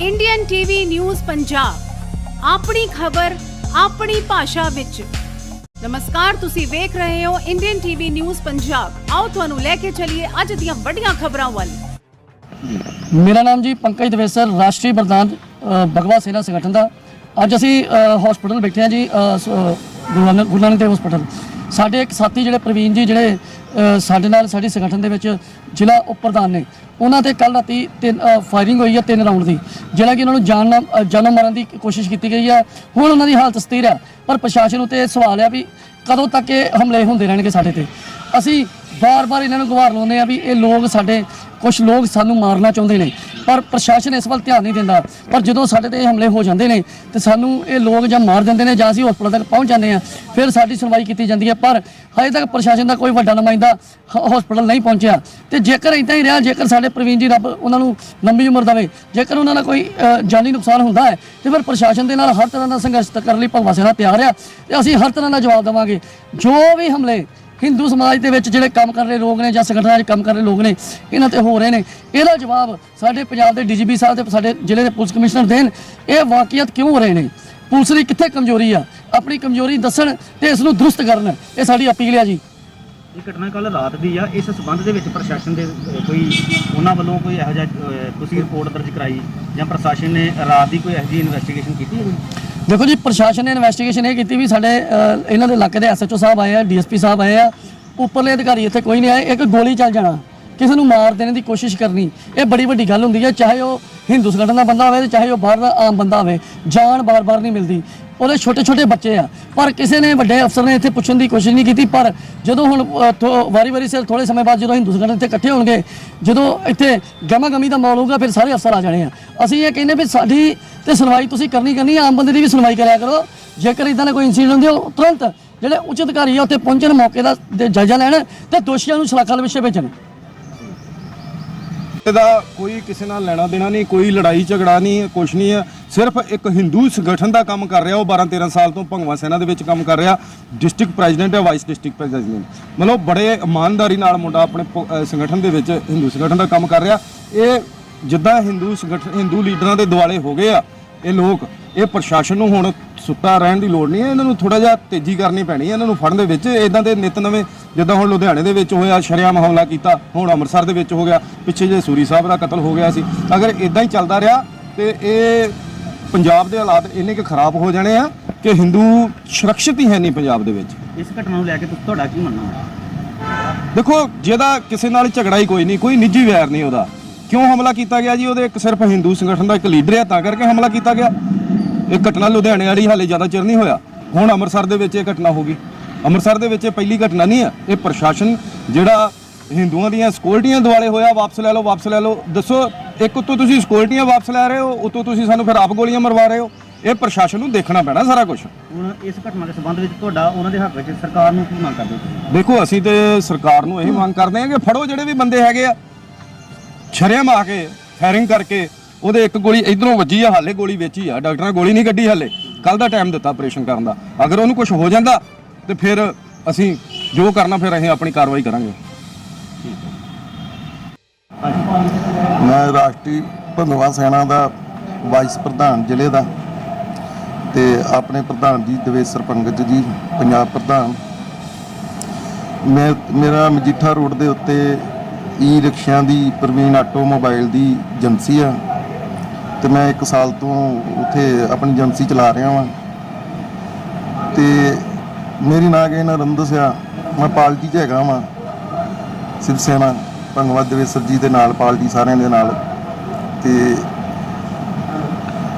Indian TV news Punjab ਆਪਣੀ ਖਬਰ, ਆਪਣੀ ਭਾਸ਼ਾ ਵਿੱਚ। ਨਮਸਕਾਰ, ਤੁਸੀਂ ਵੇਖ ਰਹੇ ਹੋ ਇੰਡੀਅਨ ਟੀਵੀ ਨਿਊਜ਼ ਪੰਜਾਬ ਆਓ ਤੁਹਾਨੂੰ ਲੈ ਕੇ ਚੱਲੀਏ ਅੱਜ ਦੀਆਂ ਵੱਡੀਆਂ ਖਬਰਾਂ ਵੱਲ। ਮੇਰਾ ਨਾਮ ਜੀ ਪੰਕਜ ਦਵੇਸਰ ਰਾਸ਼ਟਰੀ ਪ੍ਰਧਾਨ ਭਗਵਾ ਸੇਨਾ ਸੰਗਠਨ ਦਾ। ਅੱਜ ਅਸੀਂ ਹਸਪੀਟਲ ਬੈਠੇ ਹਾਂ ਜੀ ਗੁਰੂ ਨਾਨਕ ਗੁਰੂ ਨਾਨਕ ਦੇਵ ਹਸਪੀਟਲ ਸਾਡੇ ਇੱਕ ਸਾਥੀ ਜਿਹੜੇ ਪ੍ਰਵੀਨ ਜੀ ਜਿਹੜੇ ਸਾਡੇ ਨਾਲ ਸਾਡੇ ਸੰਗਠਨ ਦੇ ਵਿੱਚ ਜ਼ਿਲ੍ਹਾ ਉਪ ਪ੍ਰਧਾਨ ਨੇ ਉਹਨਾਂ ਤੇ ਕੱਲ ਰਾਤੀ ਤਿੰਨ ਫਾਇਰਿੰਗ ਹੋਈ ਹੈ ਤਿੰਨ ਰਾਉਂਡ ਦੀ ਜਿਹੜਾ ਕਿ ਉਹਨਾਂ ਨੂੰ ਜਾਨ ਨਾਲ- ਅ, ਜਾਨੋਂ ਮਾਰਨ ਦੀ ਕੋਸ਼ਿਸ਼ ਕੀਤੀ ਗਈ ਹੈ। ਹੁਣ ਉਹਨਾਂ ਦੀ ਹਾਲਤ ਸਥਿਰ ਹੈ ਪਰ ਪ੍ਰਸ਼ਾਸਨ ਉਤੇ ਸਵਾਲ ਹੈ ਵੀ ਕਦੋਂ ਤੱਕ ਇਹ ਹਮਲੇ ਹੁੰਦੇ ਰਹਿਣਗੇ ਸਾਡੇ ਤੇ। ਅਸੀਂ ਬਾਰ-ਬਾਰ ਇਹਨਾਂ ਨੂੰ ਗੁਹਾਰ ਲਾਉਂਦੇ ਆ ਵੀ ਇਹ ਲੋਕ ਸਾਡੇ ਕੁਝ ਲੋਕ ਸਾਨੂੰ ਮਾਰਨਾ ਚਾਹੁੰਦੇ ਨੇ, ਪਰ ਪ੍ਰਸ਼ਾਸਨ ਇਸ ਵੱਲ ਧਿਆਨ ਨਹੀਂ ਦਿੰਦਾ। ਪਰ ਜਦੋਂ ਸਾਡੇ ਤੇ ਇਹ ਹਮਲੇ ਹੋ ਜਾਂਦੇ ਨੇ, ਤੇ ਸਾਨੂੰ ਇਹ ਲੋਕ ਜਾਂ ਮਾਰ ਦਿੰਦੇ ਨੇ ਜਾਂ ਅਸੀਂ ਹਸਪਤਾਲ ਤੱਕ ਪਹੁੰਚ ਜਾਂਦੇ ਆ ਫਿਰ ਸਾਡੀ ਸੁਣਵਾਈ ਕੀਤੀ ਜਾਂਦੀ ਹੈ। ਪਰ ਹਜੇ ਤੱਕ ਪ੍ਰਸ਼ਾਸਨ ਦਾ ਕੋਈ ਵੱਡਾ ਨੁਮਾਇੰਦਾ ਹਸਪਤਾਲ ਨਹੀਂ ਪਹੁੰਚਿਆ। ਤੇ ਜੇਕਰ ਇਦਾਂ ਹੀ ਰਿਹਾ, ਜੇਕਰ ਸਾਡੇ ਪ੍ਰਵੀਨ ਜੀ ਰੱਬ ਉਹਨਾਂ ਨੂੰ ਲੰਬੀ ਉਮਰ ਦੇਵੇ, ਜੇਕਰ ਉਹਨਾਂ ਦਾ ਕੋਈ ਜਾਨੀ ਨੁਕਸਾਨ ਹੁੰਦਾ ਹੈ, ਤੇ ਫਿਰ ਪ੍ਰਸ਼ਾਸਨ ਦੇ ਨਾਲ ਹਰ ਤਰ੍ਹਾਂ ਦਾ ਸੰਘਰਸ਼ ਕਰਨ ਲਈ ਭਗਵਾ ਸੇਨਾ ਤਿਆਰ ਆ, ਤੇ ਅਸੀਂ ਹਰ ਤਰ੍ਹਾਂ ਦਾ ਜਵਾਬ ਦੇਵਾਂਗੇ। ਜੋ ਵੀ ਹਮਲੇ ਹਿੰਦੂ ਸਮਾਜ ਦੇ ਵਿੱਚ ਜਿਹੜੇ ਕੰਮ ਕਰ ਰਹੇ ਲੋਕ ਨੇ ਜਾਂ ਸੰਗਠਨਾਂ 'ਚ ਕੰਮ ਕਰ ਰਹੇ ਲੋਕ ਨੇ, ਇਹਨਾਂ ਤੇ ਹੋ ਰਹੇ ਨੇ। ਇਹਦਾ ਜਵਾਬ ਸਾਡੇ ਪੰਜਾਬ ਦੇ ਡੀਜੀਪੀ ਸਾਹਿਬ ਤੇ ਸਾਡੇ ਜ਼ਿਲ੍ਹੇ ਦੇ ਪੁਲਿਸ ਕਮਿਸ਼ਨਰ ਦੇਣ। ਇਹ ਵਾਕਿਆਤ ਕਿਉਂ ਹੋ ਰਹੇ ਨੇ? ਪੁਲਿਸ ਦੀ ਕਿੱਥੇ ਕਮਜ਼ੋਰੀ ਆ? ਆਪਣੀ ਕਮਜ਼ੋਰੀ ਦੱਸਣ ਤੇ ਇਸ ਨੂੰ ਦਰੁਸਤ ਕਰਨ, ਇਹ ਸਾਡੀ ਅਪੀਲ ਆ ਜੀ। ਇਹ ਘਟਨਾ ਕੱਲ ਰਾਤ ਦੀ ਆ। ਇਸ ਸਬੰਧ ਦੇ ਵਿੱਚ ਪ੍ਰਸ਼ਾਸਨ ਦੇ ਕੋਈ, ਉਹਨਾਂ ਵੱਲੋਂ ਕੋਈ ਇਹੋ ਜਿਹਾ ਤੁਸੀਂ ਰਿਪੋਰਟ ਦਰਜ ਕਰਾਈ ਜਾਂ ਪ੍ਰਸ਼ਾਸਨ ਨੇ ਰਾਤ ਦੀ ਕੋਈ ਇਹੋ ਜਿਹੀ ਇਨਵੈਸਟੀਗੇਸ਼ਨ ਕੀਤੀ ਹੈ ਕੋਈ? ਦੇਖੋ ਜੀ, ਪ੍ਰਸ਼ਾਸਨ ਨੇ ਇਨਵੈਸਟੀਗੇਸ਼ਨ ਇਹ ਕੀਤੀ ਵੀ ਸਾਡੇ ਇਹਨਾਂ ਦੇ ਇਲਾਕੇ ਦੇ ਐਸਐਚਓ ਸਾਹਿਬ ਆਏ ਆ ਡੀਐਸਪੀ ਸਾਹਿਬ ਆਏ ਆ, ਉੱਪਰਲੇ ਅਧਿਕਾਰੀ ਇੱਥੇ ਕੋਈ ਨਹੀਂ ਆਏ, ਇੱਕ ਗੋਲੀ ਚੱਲ ਜਾਣਾ। ਕਿਸੇ ਨੂੰ ਮਾਰ ਦੇਣ ਦੀ ਕੋਸ਼ਿਸ਼ ਕਰਨੀ, ਇਹ ਬੜੀ ਵੱਡੀ ਗੱਲ ਹੁੰਦੀ ਹੈ, ਚਾਹੇ ਉਹ ਹਿੰਦੂ ਸੰਗਠਨ ਦਾ ਬੰਦਾ ਹੋਵੇ ਤੇ ਚਾਹੇ ਉਹ ਬਾਹਰ ਦਾ ਆਮ ਬੰਦਾ ਹੋਵੇ, ਜਾਨ ਬਾਰ-ਬਾਰ ਨਹੀਂ ਮਿਲਦੀ। ਉਹਦੇ ਛੋਟੇ ਛੋਟੇ ਬੱਚੇ ਆ, ਪਰ ਕਿਸੇ ਨੇ ਵੱਡੇ ਅਫਸਰ ਨੇ ਇੱਥੇ ਪੁੱਛਣ ਦੀ ਕੋਸ਼ਿਸ਼ ਨਹੀਂ ਕੀਤੀ, ਪਰ ਜਦੋਂ ਹੁਣ ਵਾਰੀ-ਵਾਰੀ ਸਿਰ ਥੋੜੇ ਸਮੇਂ ਬਾਅਦ ਜਦੋਂ ਹਿੰਦੂ ਸੰਗਠਨ ਇੱਥੇ ਇਕੱਠੇ ਹੋਣਗੇ, ਜਦੋਂ ਇੱਥੇ ਗਮਾ ਗਮੀ ਦਾ ਮਾਹੌਲ ਹੋਊਗਾ, ਫਿਰ ਸਾਰੇ ਅਫਸਰ ਆ ਜਾਣੇ ਆ। ਅਸੀਂ ਇਹ ਕਹਿੰਦੇ ਵੀ ਸਾਡੀ ਤੇ ਸੁਣਵਾਈ ਤੁਸੀਂ ਕਰਨੀ ਕਰਨੀ ਆਮ ਬੰਦੇ ਦੀ ਵੀ ਸੁਣਵਾਈ ਕਰਿਆ ਕਰੋ। ਜੇਕਰ ਇਦਾਂ ਦਾ ਕੋਈ ਇਨਸੀਡੈਂਟ ਹੁੰਦੇ, ਉਹ ਤੁਰੰਤ ਜਿਹੜੇ ਉੱਚ ਅਧਿਕਾਰੀ ਆ, ਉੱਥੇ ਪਹੁੰਚਣ ਮੌਕੇ ਦਾ ਜਾਇਜ਼ਾ ਲੈਣ ਤੇ ਦੋਸ਼ੀਆਂ ਨੂੰ ਸਲਾਖਾਂ ਦੇ ਵਿਸ਼ੇ ਭੇਜਣ। ਇਹਦਾ ਕੋਈ ਕਿਸੇ ਨਾਲ ਲੈਣਾ ਦੇਣਾ ਨਹੀਂ, ਕੋਈ ਲੜਾਈ ਝਗੜਾ ਨਹੀਂ, ਕੁਛ ਨਹੀਂ ਹੈ। ਸਿਰਫ ਇੱਕ ਹਿੰਦੂ ਸੰਗਠਨ ਦਾ ਕੰਮ ਕਰ ਰਿਹਾ, ਉਹ 12 13 ਸਾਲ ਤੋਂ ਭਗਵਾ ਸੈਨਾ ਦੇ ਵਿੱਚ ਕੰਮ ਕਰ ਰਿਹਾ, ਡਿਸਟ੍ਰਿਕਟ ਪ੍ਰੈਜ਼ੀਡੈਂਟ ਹੈ, ਵਾਈਸ ਡਿਸਟ੍ਰਿਕਟ ਪ੍ਰੈਜ਼ੀਡੈਂਟ। ਮਤਲਬ ਬੜੇ ਇਮਾਨਦਾਰੀ ਨਾਲ ਮੁੰਡਾ ਆਪਣੇ ਪ- ਅਹ ਸੰਗਠਨ ਦੇ ਵਿੱਚ, ਹਿੰਦੂ ਸੰਗਠਨ ਦਾ ਕੰਮ ਕਰ ਰਿਹਾ। ਇਹ ਜਿੱਦਾਂ ਹਿੰਦੂ ਸੰਗਠਨ ਹਿੰਦੂ ਲੀਡਰਾਂ ਦੇ ਦੁਆਲੇ ਹੋ ਗਏ ਆ, ਇਹ ਲੋਕ ਇਹ ਪ੍ਰਸ਼ਾਸਨ ਨੂੰ ਹੁਣ ਸੁੱਤਾ ਰਹਿਣ ਦੀ ਲੋੜ ਨਹੀਂ ਹੈ। ਇਹਨਾਂ ਨੂੰ ਥੋੜਾ ਜਿਹਾ ਤੇਜ਼ੀ ਕਰਨੀ ਪੈਣੀ ਹੈ। ਇਹਨਾਂ ਨੂੰ ਫੜਨ ਦੇ ਵਿੱਚ ਇਦਾਂ ਦੇ ਨਿਤ ਨਵੇਂ ਜਿੱਦਾਂ ਹੁਣ ਲੁਧਿਆਣੇ ਦੇ ਵਿੱਚ ਹੋਇਆ ਸ਼ਰਿਆਮ ਹਮਲਾ ਕੀਤਾ ਹੁਣ ਅੰਮ੍ਰਿਤਸਰ ਦੇ ਵਿੱਚ ਹੋ ਗਿਆ ਪਿੱਛੇ ਜੇ ਸੂਰੀ ਸਾਹਿਬ ਦਾ ਕਤਲ ਹੋ ਗਿਆ ਸੀ। ਅਗਰ ਇਦਾਂ ਹੀ ਚੱਲਦਾ ਰਿਹਾ ਤੇ ਇਹ ਪੰਜਾਬ ਦੇ ਹਾਲਾਤ ਇੰਨੇ ਕਿ ਖਰਾਬ ਹੋ ਜਾਣੇ ਆ ਕਿ ਹਿੰਦੂ ਸੁਰੱਖਿਅਤ ਹੀ ਹੈ ਨਹੀਂ ਪੰਜਾਬ ਦੇ ਵਿੱਚ। ਇਸ ਘਟਨਾ ਨੂੰ ਲੈ ਕੇ ਤੁਹਾਡਾ ਕੀ ਮੰਨਣਾ? ਹੈ ਦੇਖੋ ਜਿਹਦਾ ਕਿਸੇ ਨਾਲ ਝਗੜਾ ਹੀ ਕੋਈ ਨਹੀਂ ਕੋਈ ਨਿੱਜੀ ਵੈਰ ਨਹੀਂ ਉਹਦਾ। ਕਿਉਂ ਹਮਲਾ ਕੀਤਾ ਗਿਆ ਜੀ? ਉਹਦੇ ਇੱਕ ਸਿਰਫ ਹਿੰਦੂ ਸੰਗਠਨ ਦਾ ਇੱਕ ਲੀਡਰ ਹੈ ਤਾਂ ਕਰਕੇ ਹਮਲਾ ਕੀਤਾ ਗਿਆ। ਇਹ ਘਟਨਾ ਲੁਧਿਆਣੇ ਵਾਲੀ ਹਾਲੇ ਜ਼ਿਆਦਾ ਚਿਰ ਨਹੀਂ ਹੋਇਆ। ਹੁਣ ਅੰਮ੍ਰਿਤਸਰ ਦੇ ਵਿੱਚ ਇਹ ਘਟਨਾ ਹੋ ਗਈ। ਅੰਮ੍ਰਿਤਸਰ ਦੇ ਵਿੱਚ ਇਹ ਪਹਿਲੀ ਘਟਨਾ ਨਹੀਂ ਹੈ ਇਹ ਪ੍ਰਸ਼ਾਸਨ ਜਿਹੜਾ ਹਿੰਦੂਆਂ ਦੀਆਂ ਸਿਕਿਉਰਟੀਆਂ ਦੁਆਲੇ ਹੋਇਆ ਵਾਪਸ ਲੈ ਲਓ ਵਾਪਸ ਲੈ ਲਓ। ਦੱਸੋ ਇੱਕ ਉੱਤੋਂ ਤੁਸੀਂ ਸਿਕਿਉਰਟੀਆਂ ਵਾਪਸ ਲੈ ਰਹੇ ਹੋ ਉੱਤੋਂ ਤੁਸੀਂ ਸਾਨੂੰ ਫਿਰ ਆਪ ਗੋਲੀਆਂ ਮਰਵਾ ਰਹੇ ਹੋ। ਇਹ ਪ੍ਰਸ਼ਾਸਨ ਨੂੰ ਦੇਖਣਾ ਪੈਣਾ ਸਾਰਾ ਕੁਝ ਹੁਣ ਇਸ ਘਟਨਾ ਦੇ ਸਬੰਧ ਵਿੱਚ ਤੁਹਾਡਾ ਉਹਨਾਂ ਦੇ ਹੱਕ ਵਿੱਚ ਸਰਕਾਰ ਨੂੰ ਕੀ ਮੰਗ ਕਰਦੇ ਹੋ ਦੇਖੋ ਅਸੀਂ ਤੇ ਸਰਕਾਰ ਨੂੰ ਇਹ ਮੰਗ ਕਰਦੇ ਹਾਂ ਕਿ ਫੜੋ ਜਿਹੜੇ ਵੀ ਬੰਦੇ ਹੈਗੇ ਆ। ਛਰਿਆਮ ਆ ਕੇ ਫਾਇਰਿੰਗ ਕਰਕੇ ਉਹਦੇ ਇੱਕ ਗੋਲੀ ਇਧਰੋਂ ਵੱਜੀ ਆ, ਹਾਲੇ ਗੋਲੀ ਵੇਚੀ ਆ। ਡਾਕਟਰਾਂ ਗੋਲੀ ਨਹੀਂ ਕੱਢੀ ਹਾਲੇ। ਕੱਲ ਦਾ ਟਾਈਮ ਦਿੱਤਾ ਆਪਰੇਸ਼ਨ ਕਰਨ ਦਾ। ਅਗਰ ਉਹਨੂੰ ਕੁਝ ਹੋ ਜਾਂਦਾ, ਤੇ ਫਿਰ ਅਸੀਂ ਜੋ ਕਰਨਾ, ਫਿਰ ਅਸੀਂ ਆਪਣੀ ਕਾਰਵਾਈ ਕਰਾਂਗੇ। ਮੈਂ ਰਾਸ਼ਟਰੀ ਭੰਦਵਾ ਸੈਨਾ ਦਾ ਵਾਈਸ ਪ੍ਰਧਾਨ ਜ਼ਿਲ੍ਹੇ ਦਾ ਤੇ ਆਪਣੇ ਪ੍ਰਧਾਨ ਜੀ ਦਵੇਸਰ ਪੰਗਤ ਜੀ, ਪੰਜਾਬ ਪ੍ਰਧਾਨ। ਮੈਂ, ਮੇਰਾ ਮਜੀਠਾ ਰੋਡ ਦੇ ਉੱਤੇ ਈ ਰਿਕਸ਼ਿਆਂ ਦੀ ਪ੍ਰਵੀਨ ਆਟੋ ਮੋਬਾਈਲ ਦੀ ਏਜੰਸੀ ਆ। ਤੇ ਮੈਂ 1 ਸਾਲ ਤੋਂ ਉੱਥੇ ਆਪਣੀ ਏਜੰਸੀ ਚਲਾ ਰਿਹਾ ਵਾਂ। ਤੇ ਮੇਰੀ ਨਾਂ ਕੇ ਨਾ ਰੰਦਸ ਮੈਂ ਪਾਰਟੀ 'ਚ ਹੈਗਾ ਵਾਂ। ਸ਼ਿਵ ਸੈਨਾ ਭੰਗਵਾ ਦਵੇਸਰ ਜੀ ਦੇ ਨਾਲ ਪਾਲਟੀ ਸਾਰਿਆਂ ਦੇ ਨਾਲ। ਤੇ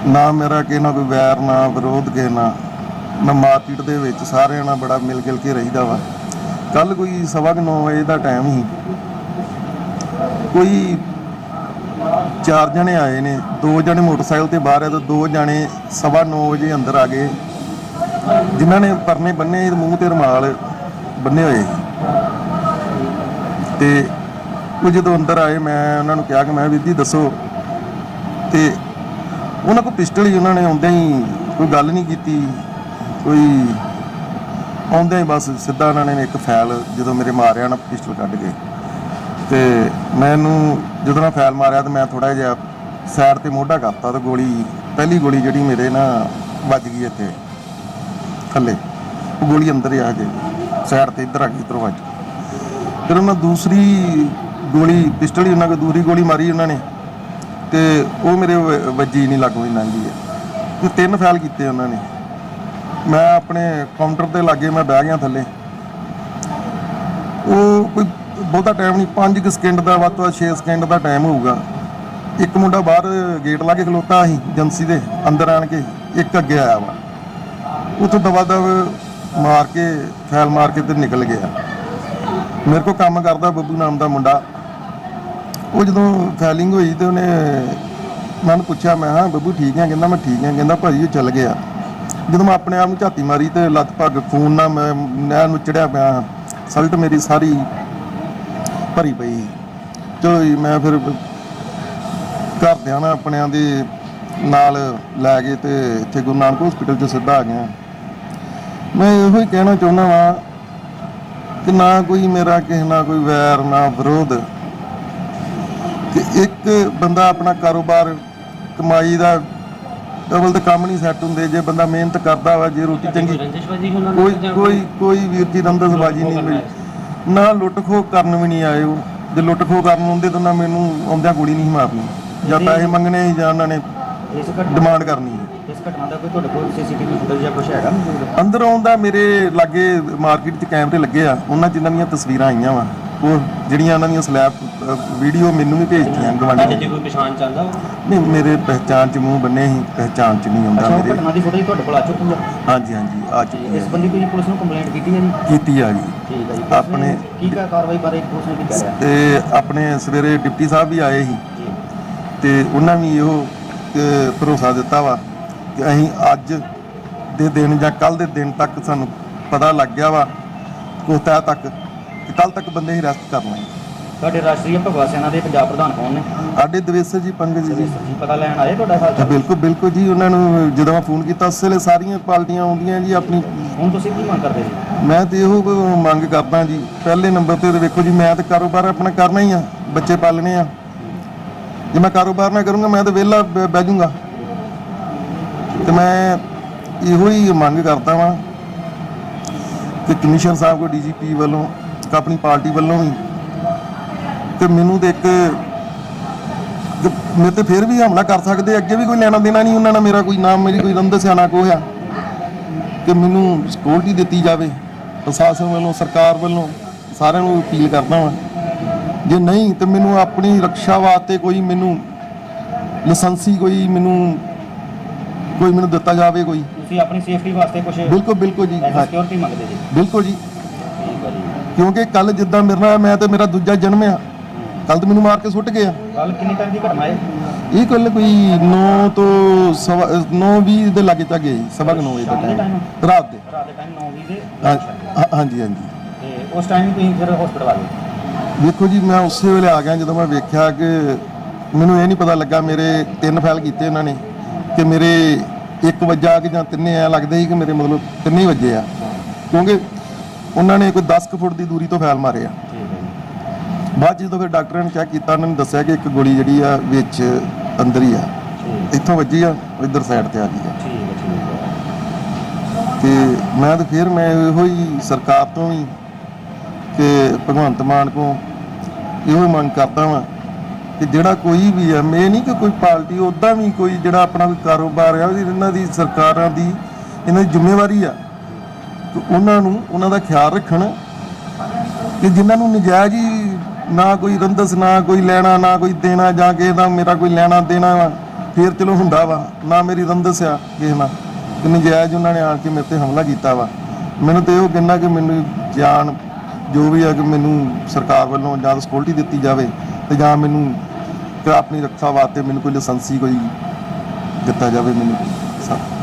ਨਾ ਮੇਰਾ ਕਿਸੇ ਨਾਲ ਕੋਈ ਵੈਰ, ਨਾ ਵਿਰੋਧ ਕਿਸੇ ਨਾਲ। ਮੈਂ ਮਾਰਕੀਟ ਦੇ ਵਿੱਚ ਸਾਰਿਆਂ ਨਾਲ ਬੜਾ ਮਿਲ ਗਿਲ ਕੇ ਰਹੀਦਾ ਵਾ। ਕੱਲ ਕੋਈ ਸਵਾ ਕੁ ਨੌ ਵਜੇ ਦਾ ਟਾਈਮ ਸੀ। ਕੋਈ ਚਾਰ ਜਣੇ ਆਏ ਨੇ, ਦੋ ਜਣੇ ਮੋਟਰਸਾਈਕਲ ਤੇ ਬਾਹਰ ਆ ਤੇ ਦੋ ਜਣੇ ਸਵਾ ਨੌ ਵਜੇ ਅੰਦਰ ਆ ਗਏ। ਜਿਨ੍ਹਾਂ ਨੇ ਪਰਨੇ ਬੰਨੇ ਤੇ ਮੂੰਹ ਤੇ ਰੁਮਾਲ ਬੰਨੇ ਹੋਏ ਤੇ ਉਹ ਜਦੋਂ ਅੰਦਰ ਆਏ, ਮੈਂ ਉਹਨਾਂ ਨੂੰ ਕਿਹਾ ਕਿ ਮੈਂ ਵੀਰ ਜੀ ਦੱਸੋ। ਤੇ ਉਹਨਾਂ ਕੋਲ ਪਿਸਟਲ ਹੀ ਉਹਨਾਂ ਨੇ ਆਉਂਦਿਆਂ ਹੀ ਕੋਈ ਗੱਲ ਨਹੀਂ ਕੀਤੀ। ਕੋਈ ਆਉਂਦਿਆਂ ਹੀ ਬਸ ਸਿੱਧਾ ਉਹਨਾਂ ਨੇ ਇੱਕ ਫੈਲ ਜਦੋਂ ਮੇਰੇ ਮਾਰਿਆ ਨਾ ਪਿਸਟਲ ਕੱਢ ਕੇ ਤੇ ਮੈਨੂੰ ਜਦੋਂ ਮੈਂ ਫੈਲ ਮਾਰਿਆ ਤੇ ਮੈਂ ਥੋੜਾ ਜਿਹਾ ਸਾਈਡ ਤੇ ਮੋਢਾ ਕਰਤਾ ਤੇ ਗੋਲੀ, ਪਹਿਲੀ ਗੋਲੀ ਜਿਹੜੀ ਮੇਰੇ ਨਾ ਵੱਜ ਗਈ ਇੱਥੇ, ਥੱਲੇ। ਉਹ ਗੋਲੀ ਅੰਦਰ ਆ ਗਈ ਸਾਈਡ ਤੇ ਇੱਧਰ ਆ ਗਈ, ਇੱਧਰੋਂ ਵੱਜ ਫਿਰ ਉਹਨਾਂ ਦੂਸਰੀ ਗੋਲੀ, ਪਿਸਟਲ ਹੀ ਉਹਨਾਂ ਕੋਲ, ਦੂਰੀ ਗੋਲੀ ਮਾਰੀ ਉਹਨਾਂ ਨੇ ਤੇ ਉਹ ਮੇਰੇ ਵ- ਵੱਜੀ ਨਹੀਂ ਲੱਗੋ ਹੀ ਲੰਘੀ ਹੈ ਤੇ ਤਿੰਨ ਫੈਲ ਕੀਤੇ ਉਹਨਾਂ ਨੇ। ਮੈਂ ਆਪਣੇ ਕਾਊਂਟਰ ਤੇ ਲਾਗੇ ਮੈਂ ਬਹਿ ਗਿਆ ਥੱਲੇ। ਬਹੁਤਾ ਟਾਈਮ ਨਹੀਂ 5 ਸਕਿੰਟ ਦਾ, ਵੱਧ ਤੋਂ ਵੱਧ 6 ਸਕਿੰਟ ਦਾ ਟਾਈਮ ਹੋਊਗਾ। ਇੱਕ ਮੁੰਡਾ ਬਾਹਰ ਗੇਟ ਲਾ ਕੇ ਖਲੋਤਾ ਸੀ, ਏਜੰਸੀ ਦੇ ਅੰਦਰ ਆਣ ਕੇ, ਇੱਕ ਅੱਗੇ ਆਇਆ ਵਾ। ਉੱਥੋਂ ਦਵਾ ਦਵ ਮਾਰ ਕੇ, ਫੈਲ ਮਾਰ ਕੇ ਤੇ ਨਿਕਲ ਗਿਆ। ਮੇਰੇ ਕੋ ਕੰਮ ਕਰਦਾ ਬੱਬੂ ਨਾਮ ਦਾ ਮੁੰਡਾ। ਉਹ ਜਦੋਂ ਫੈਲਿੰਗ ਹੋਈ ਤੇ ਉਹਨੇ ਮੈਂ ਪੁੱਛਿਆ, ਮੈਂ ਹਾਂ ਬੱਬੂ, ਠੀਕ ਹੈ ਕਹਿੰਦਾ, ਮੈਂ ਠੀਕ ਹਾਂ ਕਹਿੰਦਾ, ਭਾਜੀ, ਉਹ ਚੱਲ ਗਿਆ। ਜਦੋਂ ਮੈਂ ਆਪਣੇ ਆਪ ਨੂੰ ਝਾਤੀ ਮਾਰੀ ਤੇ ਲੱਤ ਪੱਗ ਖੂਨ ਨਾਲ ਮੈਂ ਨਹਿਰ ਨੂੰ ਚੜਿਆ ਪਿਆ। ਹਾਂ। ਸਲਟ ਮੇਰੀ ਸਾਰੀ ਭਰੀ ਪਈ। ਚਲੋ ਜੀ ਮੈਂ ਫਿਰ ਘਰਦਿਆਂ ਨਾਲ ਆਪਣਿਆਂ ਦੇ ਨਾਲ ਲੈ ਗਏ ਤੇ ਇੱਥੇ ਗੁਰੂ ਨਾਨਕ ਹਸਪੀਟਲ 'ਚ ਸਿੱਧਾ ਆ ਗਿਆ। ਮੈਂ ਇਹੋ ਹੀ ਕਹਿਣਾ ਚਾਹੁੰਦਾ ਵਾਂ ਕਿ ਨਾ ਕੋਈ ਮੇਰਾ ਕਿਸੇ ਨਾਲ ਕੋਈ ਵੈਰ ਨਾ ਵਿਰੋਧ। ਕਿ ਇੱਕ ਬੰਦਾ ਆਪਣਾ ਕਾਰੋਬਾਰ ਕਮਾਈ ਦਾ ਅਵਲ ਤੇ ਕੰਮ ਨਹੀਂ ਸੈੱਟ ਹੁੰਦੇ ਜੇ ਬੰਦਾ ਮਿਹਨਤ ਕਰਦਾ ਵਾ ਜੇ ਰੋਟੀ ਚੰਗੀ ਕੋਈ ਕੋਈ ਕੋਈ ਵੀਰ ਜੀ ਰੰਦਸਬਾਜੀ ਨਹੀਂ ਮਿਲੀ। ਨਾ ਲੁੱਟ ਖੋਹ ਕਰਨ ਵੀ ਨਹੀਂ ਆਏ ਉਹ। ਜੇ ਲੁੱਟ ਖੋਹ ਕਰਨ ਹੁੰਦੇ ਤਾਂ ਨਾ ਮੈਨੂੰ ਆਉਂਦਿਆਂ ਗੋਲੀ ਨਹੀਂ ਮਾਰਨੀ। ਜਾਂ ਪੈਸੇ ਮੰਗਣੇ ਜਾਂ ਉਹਨਾਂ ਨੇ ਇਸ ਘਟਨਾ ਡਿਮਾਂਡ ਕਰਨੀ ਸੀ ਇਸ ਘਟਨਾ ਦਾ ਕੋਈ ਤੁਹਾਡੇ ਕੋਲ ਸੀਸੀਟੀਵੀ ਫੁਟੇਜ ਜਾਂ ਕੁਝ ਹੈਗਾ ਮੌਜੂਦ? ਅੰਦਰ ਆਉਂਦਾ ਮੇਰੇ ਲਾਗੇ ਮਾਰਕੀਟ 'ਚ ਕੈਮਰੇ ਲੱਗੇ ਆ। ਉਹਨਾਂ ਜਿਨ੍ਹਾਂ ਦੀਆਂ ਤਸਵੀਰਾਂ ਆਈਆਂ ਵਾ। ਉਹ ਜਿਹੜੀਆਂ ਉਹਨਾਂ ਦੀਆਂ ਸਲੈਪ ਵੀਡੀਓ ਮੈਨੂੰ ਵੀ ਭੇਜਤੀਆਂ ਗਵਾਂਢੀ ਨੇ। ਕੋਈ ਪਛਾਣ ਚਾਹੁੰਦਾ ਨਹੀਂ ਮੇਰੇ ਪਹਿਚਾਣ 'ਚ ਮੂੰਹ ਬੰਨੇ ਸੀ ਪਹਿਚਾਣ 'ਚ ਨਹੀਂ ਆਉਂਦਾ ਅੱਛਾ ਉਹ ਮੇਰੇ। ਘਟਨਾ ਦੀ ਫੁਟੇਜ ਤੁਹਾਡੇ ਕੋਲ ਆ ਚੁੱਕੀ ਹੈ ਹਾਂਜੀ ਹਾਂਜੀ ਆ ਚੁੱਕੀ ਇਸ ਹੈ ਬੰਦੀ ਤੁਸੀਂ ਪੁਲਿਸ ਨੂੰ ਕੰਪਲੇਂਟ ਕੀਤੀ ਹੈ ਜੀ? ਕੀਤੀ ਆ ਜੀ। ਜੀ ਆਪਣੇ- ਕੀ ਕਾ ਕਾਰਵਾਈ ਬਾਰੇ ਪੁਲਿਸ ਨੇ ਕੀ ਕਹਿ ਰਿਹਾ? ਤੇ ਆਪਣੇ ਸਵੇਰੇ ਡਿਪਟੀ ਸਾਹਿਬ ਵੀ ਆਏ ਸੀ। ਤੇ ਉਹਨਾਂ ਵੀ ਇਹੋ ਭਰੋਸਾ ਦਿੱਤਾ ਵਾ ਕਿ ਅਸੀਂ ਅੱਜ ਦੇ ਦਿਨ ਜਾਂ ਕੱਲ ਦੇ ਦਿਨ ਤੱਕ ਸਾਨੂੰ ਪਤਾ ਲੱਗ ਗਿਆ ਵਾ ਕੋਤਾ ਤੱਕ ਕਿ ਕੱਲ ਤੱਕ ਬੰਦੇ ਹੀ ਰੈਸਟ ਕਰਨਾ ਹੈ ਤੁਹਾਡੇ ਰਾਸ਼ਟਰੀ ਭਗਵਾ ਸੈਨਾ ਦੇ ਪੰਜਾਬ ਪ੍ਰਧਾਨ ਕੌਣ ਨੇ? ਸਾਡੇ ਦਵੇਸਰ ਜੀ ਪੰਕਜ ਜੀ। ਜੀ ਪਤਾ ਲੈਣ ਆਏ ਤੁਹਾਡਾ ਚਾਲ? ਬਿਲਕੁਲ ਬਿਲਕੁਲ ਜੀ ਉਹਨਾਂ ਨੂੰ ਜਦੋਂ ਮੈਂ ਫੋਨ ਕੀਤਾ ਉਸ ਵੇਲੇ ਸਾਰੀਆਂ ਪਾਰਟੀਆਂ ਆਉਂਦੀਆਂ ਜੀ ਆਪਣੀ ਹੁਣ ਤੁਸੀਂ ਕੀ ਮੰਗ ਕਰਦੇ ਜੀ? ਮੈਂ ਤੇ ਇਹੋ ਮੰਗ ਕਰਦਾ ਜੀ। ਪਹਿਲੇ ਨੰਬਰ ਤੇ ਤਾਂ ਵੇਖੋ ਜੀ, ਮੈਂ ਤਾਂ ਕਾਰੋਬਾਰ ਆਪਣਾ ਕਰਨਾ ਹੀ ਆ, ਬੱਚੇ ਪਾਲਣੇ ਆ। ਜੇ ਮੈਂ ਕਾਰੋਬਾਰ ਨਾ ਕਰੂੰਗਾ, ਮੈਂ ਤਾਂ ਵਿਹਲਾ ਬ- ਬਹਿ ਜਾਊਂਗਾ ਤੇ ਮੈਂ ਇਹੋ ਹੀ ਮੰਗ ਕਰਦਾ ਵਾਂ ਕਿ ਕਮਿਸ਼ਨਰ ਸਾਹਿਬ ਕੋ ਡੀਜੀਪੀ ਵੱਲੋਂ ਤੇ ਆਪਣੀ ਪਾਰਟੀ ਵੱਲੋਂ ਵੀ, ਤੇ ਮੈਨੂੰ ਤੇ ਇੱਕ ਤੇ ਮੇਰੇ ਤੇ ਫਿਰ ਵੀ ਹਮਲਾ ਕਰ ਸਕਦੇ ਅੱਗੇ ਵੀ ਕੋਈ ਲੈਣਾ ਦੇਣਾ ਨਹੀਂ ਉਹਨਾਂ ਨਾਲ ਮੇਰਾ ਕੋਈ ਨਾਮ, ਮੇਰੀ ਕੋਈ ਰੰਦਸ ਆ। ਨਾ ਕੋਈ ਕਿ ਮੈਨੂੰ ਸਿਕਿਉਰਿਟੀ ਦਿੱਤੀ ਜਾਵੇ ਪ੍ਰਸ਼ਾਸਨ ਵੱਲੋਂ ਸਰਕਾਰ ਵੱਲੋਂ ਸਾਰਿਆਂ ਨੂੰ ਅਪੀਲ ਕਰਦਾ ਵਾਂ। ਜੇ ਨਹੀਂ ਤੇ ਮੈਨੂੰ ਆਪਣੀ ਰੱਖਿਆ ਵਾਸਤੇ ਕੋਈ ਮੈਨੂੰ ਲਾਇਸੈਂਸੀ ਕੋਈ ਮੈਨੂੰ ਕੋਈ ਮੈਨੂੰ ਦਿੱਤਾ ਜਾਵੇ ਕੋਈ। ਤੁਸੀਂ ਆਪਣੀ ਸੇਫਟੀ ਵਾਸਤੇ ਕੁਝ ਬਿਲਕੁਲ ਬਿਲਕੁਲ ਜੀ। ਹਾਂ, ਸਿਕਿਉਰਿਟੀ ਮੰਗਦੇ ਜੀ? ਬਿਲਕੁਲ ਹੈ ਜੀ। ਕਿਉਂਕਿ ਕੱਲ ਜਿੱਦਾਂ ਮੇਰੇ ਨਾਲ ਮੈਂ ਤੇ ਮੇਰਾ ਦੂਜਾ ਜਨਮ ਆ ਕੱਲ ਤੇ ਮੈਨੂੰ ਮਾਰ ਕੇ ਸੁੱਟ ਗਿਆ ਕੱਲ ਕਿੰਨੀ ਟਾਈਮ ਦੀ ਘਟਨਾ ਹੈ? ਇਹ ਕੱਲ ਕੋਈ 9 ਤੋਂ 9:20 ਦੇ ਲਾਗੇ ਤੱਕ ਗਏ ਸਵਾ 9 ਵਜੇ ਦੇ ਤੱਕ time? ਰਾਤ ਦੇ। ਰਾਤ ਦੇ ਟਾਈਮ 9 ਵਜੇ ਦੇ ਹਾਂ- ਹਾਂ- ਹਾਂਜੀ ਹਾਂਜੀ। ਤੇ ਉਸ ਟਾਈਮ ਤੁਸੀਂ ਫਿਰ ਹਸਪੀਟਲ ਆ ਗਏ? ਵੇਖੋ ਜੀ ਮੈਂ ਉਸੇ ਵੇਲੇ ਆ ਗਿਆ ਜਦੋਂ ਮੈਂ ਵੇਖਿਆ ਕਿ ਮੈਨੂੰ ਇਹ ਨਹੀਂ ਪਤਾ ਲੱਗਾ ਮੇਰੇ ਤਿੰਨ ਫੈਲ ਕੀਤੇ ਇਹਨਾਂ ਨੇ ਕਿ ਮੇਰੇ ਇੱਕ ਵੱਜਾ ਕਿ ਜਾਂ ਤਿੰਨੇ ਐ ਲੱਗਦੇ ਸੀ ਕਿ ਮੇਰੇ ਮਤਲਬ ਤਿੰਨੇ ਹੀ ਵੱਜੇ ਆ। ਕਿਉਂਕਿ ਉਹਨਾਂ ਨੇ ਕੋਈ 10 ਕੁ ਫੁੱਟ ਦੀ ਦੂਰੀ ਤੋਂ ਫੈਲ ਮਾਰੇ ਆ। ਬਾਅਦ ਜਦੋਂ ਫਿਰ ਡਾਕਟਰਾਂ ਨੇ ਚੈੱਕ ਕੀਤਾ ਉਹਨਾਂ ਨੇ ਦੱਸਿਆ ਕਿ ਇੱਕ ਗੋਲੀ ਜਿਹੜੀ ਆ ਵਿੱਚ ਅੰਦਰ ਹੀ ਆ। ਇੱਥੋਂ ਵੱਜੀ ਆ ਇੱਧਰ ਸਾਈਡ ਤੇ ਆ ਗਈ ਆ। ਠੀਕ ਹੈ ਠੀਕ ਹੈ ਤੇ ਮੈਂ ਤਾਂ ਫਿਰ ਮੈਂ ਇਹੋ ਹੀ ਸਰਕਾਰ ਤੋਂ ਵੀ ਕਿ ਭਗਵੰਤ ਮਾਨ ਕੋ ਇਹੋ ਮੰਗ ਕਰਦਾ ਵਾਂ ਕਿ ਜਿਹੜਾ ਕੋਈ ਵੀ ਹੈ ਮੈਂ ਨਹੀਂ ਕਿ ਕੋਈ ਪਾਰਟੀ ਉਦਾਂ ਵੀ ਕੋਈ ਜਿਹੜਾ ਆਪਣਾ ਕੋਈ ਕਾਰੋਬਾਰ ਆ ਉਹਦੀ ਇਹਨਾਂ ਦੀ ਸਰਕਾਰਾਂ ਦੀ ਇਹਨਾਂ ਦੀ ਜ਼ਿੰਮੇਵਾਰੀ ਆ। ਕਿ ਉਹਨਾਂ ਨੂੰ ਉਹਨਾਂ ਦਾ ਖਿਆਲ ਰੱਖਣ ਕਿ ਜਿਨ੍ਹਾਂ ਨੂੰ ਨਜਾਇਜ਼ ਹੀ ਨਾ ਕੋਈ ਰੰਦਸ ਨਾ ਕੋਈ ਲੈਣਾ, ਨਾ ਕੋਈ ਦੇਣਾ, ਜਾਂ ਕਿਸੇ ਦਾ ਮੇਰਾ ਕੋਈ ਲੈਣਾ, ਦੇਣਾ ਵਾ, ਫਿਰ ਚਲੋ ਹੁੰਦਾ ਵਾ, ਨਾ ਮੇਰੀ ਰੰਦਸ ਆ ਕਿਸੇ ਨਾਲ। ਕਿ ਨਜਾਇਜ਼ ਉਹਨਾਂ ਨੇ ਆਣ ਕੇ ਮੇਰੇ ਤੇ ਹਮਲਾ ਕੀਤਾ ਵਾ। ਮੈਨੂੰ ਤੇ ਉਹ ਕਹਿੰਦਾ ਕਿ ਮੈਨੂੰ ਜਾਨ ਜੋ ਵੀ ਆ ਕਿ ਮੈਨੂੰ ਸਰਕਾਰ ਵੱਲੋਂ ਜਾਂ ਤਾਂ ਸਕਿਉਰਟੀ ਦਿੱਤੀ ਜਾਵੇ ਤੇ ਜਾਂ ਮੈਨੂੰ ਆਪਣੀ ਰੱਖਿਆ ਵਾਸਤੇ ਮੈਨੂੰ ਕੋਈ ਲਾਇਸੈਂਸੀ ਕੋਈ ਦਿੱਤਾ ਜਾਵੇ ਮੈਨੂੰ। ਸਾ-